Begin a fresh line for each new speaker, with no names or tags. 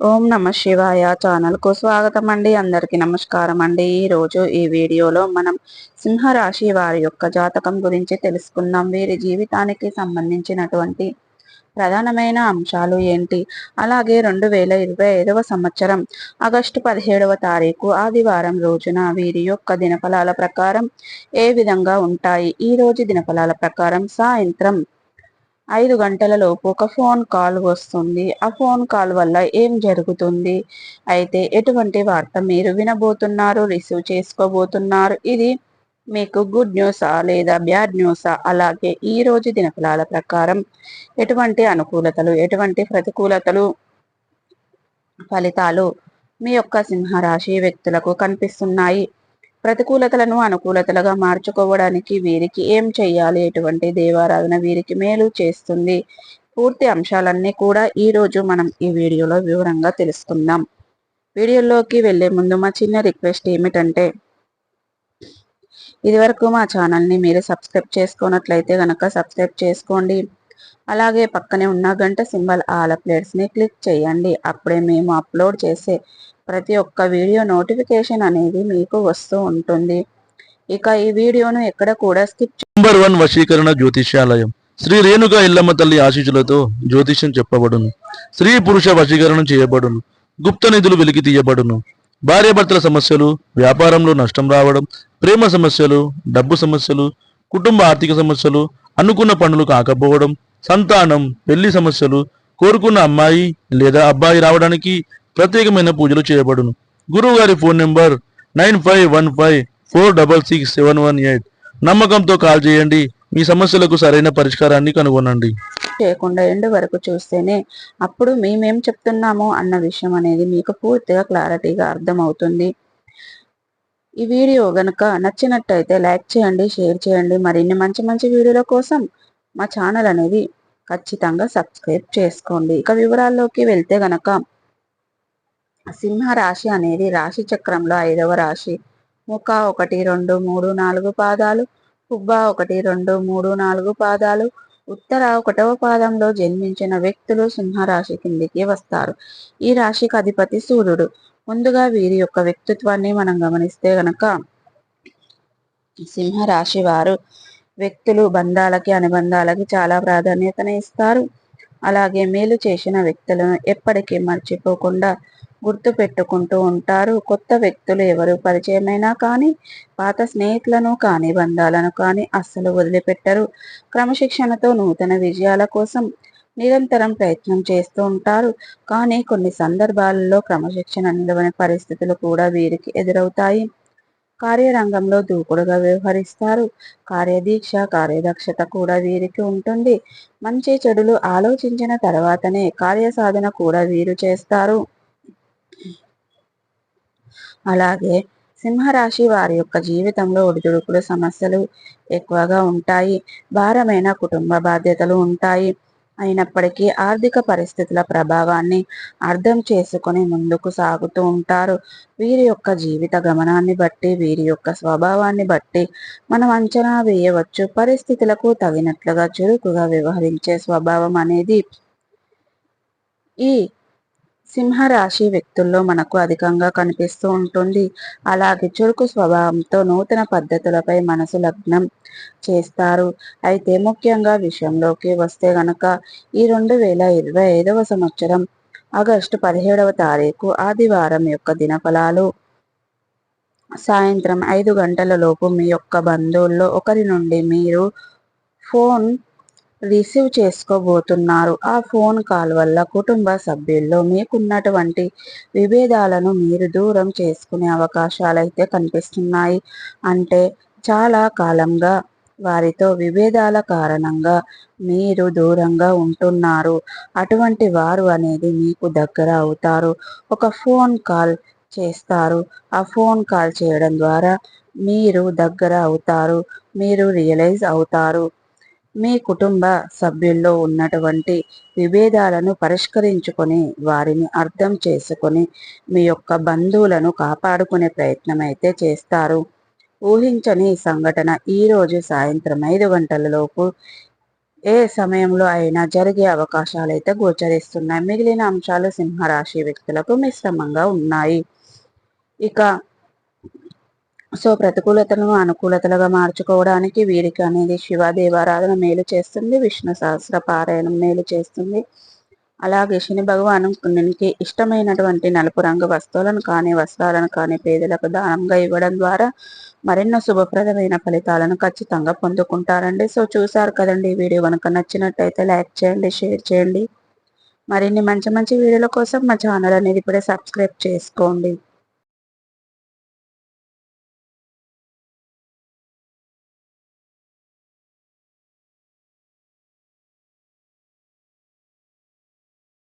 ఓం నమ శివాయ ఛానల్కు స్వాగతం అండి అందరికీ నమస్కారం అండి ఈరోజు ఈ వీడియోలో మనం సింహరాశి వారి యొక్క జాతకం గురించి తెలుసుకుందాం. వీరి జీవితానికి సంబంధించినటువంటి ప్రధానమైన అంశాలు ఏంటి? అలాగే రెండు వేల ఇరవై ఐదవ సంవత్సరం ఆగస్టు పదిహేడవ తారీఖు ఆదివారం రోజున వీరి యొక్క దినఫలాల ప్రకారం ఏ విధంగా ఉంటాయి? ఈ రోజు దినఫలాల ప్రకారం సాయంత్రం ఐదు గంటలలోపు ఒక ఫోన్ కాల్ వస్తుంది. ఆ ఫోన్ కాల్ వల్ల ఏం జరుగుతుంది? అయితే ఎటువంటి వార్త మీరు వినబోతున్నారు రిసీవ్ చేసుకోబోతున్నారు? ఇది మీకు గుడ్ న్యూసా లేదా బ్యాడ్ న్యూసా? అలాగే ఈ రోజు దినఫలాల ప్రకారం ఎటువంటి అనుకూలతలు ఎటువంటి ప్రతికూలతలు ఫలితాలు మీ యొక్క సింహరాశి వ్యక్తులకు కనిపిస్తున్నాయి? ప్రతికూలతలను అనుకూలతలుగా మార్చుకోవడానికి వీరికి ఏం చేయాలి ఎటువంటి దేవారాధన వీరికి మేలు చేస్తుంది? పూర్తి అంశాలన్నీ కూడా ఈ రోజు మనం ఈ వీడియోలో వివరంగా తెలుసుకుందాం. వీడియోలోకి వెళ్ళే ముందు మా చిన్న రిక్వెస్ట్ ఏమిటంటే ఇదివరకు మా ఛానల్ని మీరు సబ్స్క్రైబ్ చేసుకున్నట్లయితే కనుక సబ్స్క్రైబ్ చేసుకోండి. అలాగే పక్కనే ఉన్న గంట సింబల్ ఆల్ ప్లేట్స్ని క్లిక్ చేయండి. అప్పుడే మేము అప్లోడ్ చేసే ప్రతి ఒక్క వీడియో నోటిఫికేషన్ అనేది మీకు వస్తూ ఉంటుంది. ఇక ఈ వీడియోను ఎక్కడ కూడా స్కిప్
నంబర్ వన్ వశీకరణ జ్యోతిష్యాలయం. శ్రీ రేణుక ఇల్లమ్మ తల్లి ఆశీస్సులతో జ్యోతిష్యం చెప్పబడును. స్త్రీ పురుష వశీకరణం చేయబడును. గుప్త నిధులు వెలికి తీయబడును. భార్యాభర్తల సమస్యలు వ్యాపారంలో నష్టం రావడం ప్రేమ సమస్యలు డబ్బు సమస్యలు కుటుంబ ఆర్థిక సమస్యలు అనుకున్న పనులు కాకపోవడం సంతానం పెళ్ళి సమస్యలు కోరుకున్న అమ్మాయి లేదా అబ్బాయి రావడానికి ప్రత్యేకమైన పూజలు చేయబడును. గురువు గారి phone number nine five one five four double six seven one eight. నమ్మకంతో కాల్ చేయండి. మీ సమస్యలకు సరైన పరిష్కారాన్ని కనుగొనండి.
చేయకుండా ఎండు వరకు చూస్తేనే అప్పుడు మేమేం చెప్తున్నాము అన్న విషయం అనేది మీకు పూర్తిగా క్లారిటీగా అర్థమవుతుంది. ఈ వీడియో గనుక నచ్చినట్టయితే లైక్ చేయండి షేర్ చేయండి. మరిన్ని మంచి మంచి వీడియోల కోసం మా ఛానల్ అనేది ఖచ్చితంగా సబ్స్క్రైబ్ చేసుకోండి. ఇక వివరాల్లోకి వెళ్తే గనక సింహ రాశి అనేది రాశి చక్రంలో ఐదవ రాశి. ముఖ ఒకటి రెండు మూడు నాలుగు పాదాలు కుబ్బ ఒకటి రెండు మూడు నాలుగు పాదాలు ఉత్తర ఒకటవ పాదంలో జన్మించిన వ్యక్తులు సింహరాశి కిందికి వస్తారు. ఈ రాశికి అధిపతి సూర్యుడు. ముందుగా వీరి యొక్క వ్యక్తిత్వాన్ని మనం గమనిస్తే గనక సింహరాశి వారు వ్యక్తులు బంధాలకి అనుబంధాలకి చాలా ప్రాధాన్యతను ఇస్తారు. అలాగే మేలు చేసిన వ్యక్తులను ఎప్పటికీ మర్చిపోకుండా గుర్తు పెట్టుకుంటూ ఉంటారు. కొత్త వ్యక్తులు ఎవరు పరిచయమైనా కానీ పాత స్నేహితులను కానీ బంధాలను కానీ అస్సలు వదిలిపెట్టరు. క్రమశిక్షణతో నూతన విజయాల కోసం నిరంతరం ప్రయత్నం చేస్తూ ఉంటారు. కానీ కొన్ని సందర్భాలలో క్రమశిక్షణ నిలవని పరిస్థితులు కూడా వీరికి ఎదురవుతాయి. కార్యరంగంలో దూకుడుగా వ్యవహరిస్తారు. కార్యదీక్ష కార్యదక్షత కూడా వీరికి ఉంటుంది. మంచి చెడులు ఆలోచించిన తర్వాతనే కార్యసాధన కూడా వీరు చేస్తారు. అలాగే సింహరాశి వారి యొక్క జీవితంలో ఒడిదుడుకులు సమస్యలు ఎక్కువగా ఉంటాయి. భారమైన కుటుంబ బాధ్యతలు ఉంటాయి. అయినప్పటికీ ఆర్థిక పరిస్థితుల ప్రభావాన్ని అర్థం చేసుకుని ముందుకు సాగుతూ ఉంటారు. వీరి యొక్క జీవిత గమనాన్ని బట్టి వీరి యొక్క స్వభావాన్ని బట్టి మనం అంచనా వేయవచ్చు. పరిస్థితులకు తగినట్లుగా చురుకుగా వ్యవహరించే స్వభావం అనేది ఈ సింహరాశి వ్యక్తుల్లో మనకు అధికంగా కనిపిస్తూ ఉంటుంది. అలాగే చురుకు స్వభావంతో నూతన పద్ధతులపై మనసు లగ్నం చేస్తారు. అయితే ముఖ్యంగా విషయంలోకి వస్తే గనక ఈ రెండు వేల ఇరవై ఐదవ సంవత్సరం ఆగస్టు పదిహేడవ తారీఖు ఆదివారం యొక్క దినఫలాలు. సాయంత్రం ఐదు గంటల లోపు మీ యొక్క బంధువుల్లో ఒకరి నుండి మీరు ఫోన్ రిసీవ్ చేసుకోబోతున్నారు. ఆ ఫోన్ కాల్ వల్ల కుటుంబ సభ్యుల్లో మీకున్నటువంటి విభేదాలను మీరు దూరం చేసుకునే అవకాశాలు అయితే కనిపిస్తున్నాయి. అంటే చాలా కాలంగా వారితో విభేదాల కారణంగా మీరు దూరంగా ఉంటున్నారు. అటువంటి వారు అనేది మీకు దగ్గర అవుతారు. ఒక ఫోన్ కాల్ చేస్తారు. ఆ ఫోన్ కాల్ చేయడం ద్వారా మీరు దగ్గర అవుతారు. మీరు రియలైజ్ అవుతారు. మీ కుటుంబ సభ్యుల్లో ఉన్నటువంటి విభేదాలను పరిష్కరించుకొని వారిని అర్థం చేసుకొని మీ యొక్క బంధువులను కాపాడుకునే ప్రయత్నం అయితే చేస్తారు. ఊహించని సంఘటన ఈరోజు సాయంత్రం ఐదు గంటలలోపు ఏ సమయంలో అయినా జరిగే అవకాశాలు అయితే గోచరిస్తున్నాయి. మిగిలిన అంశాలు సింహరాశి వ్యక్తులకు మిశ్రమంగా ఉన్నాయి. ఇక సో ప్రతికూలతలను అనుకూలతలుగా మార్చుకోవడానికి వీరికి అనేది శివ దేవారాధన మేలు చేస్తుంది విష్ణు సహస్ర పారాయణం మేలు చేస్తుంది. అలాగే శని భగవానునికి ఇష్టమైనటువంటి నలుపు రంగు వస్తువులను కానీ వస్త్రాలను కానీ పేదలకు దానంగా ఇవ్వడం ద్వారా మరెన్నో శుభప్రదమైన ఫలితాలను ఖచ్చితంగా పొందుకుంటారండి. సో చూసారు కదండి ఈ వీడియో కనుక నచ్చినట్టయితే లైక్ చేయండి షేర్ చేయండి. మరిన్ని మంచి మంచి వీడియోల కోసం మా ఛానల్ అనేది ఇప్పుడే సబ్స్క్రైబ్ చేసుకోండి.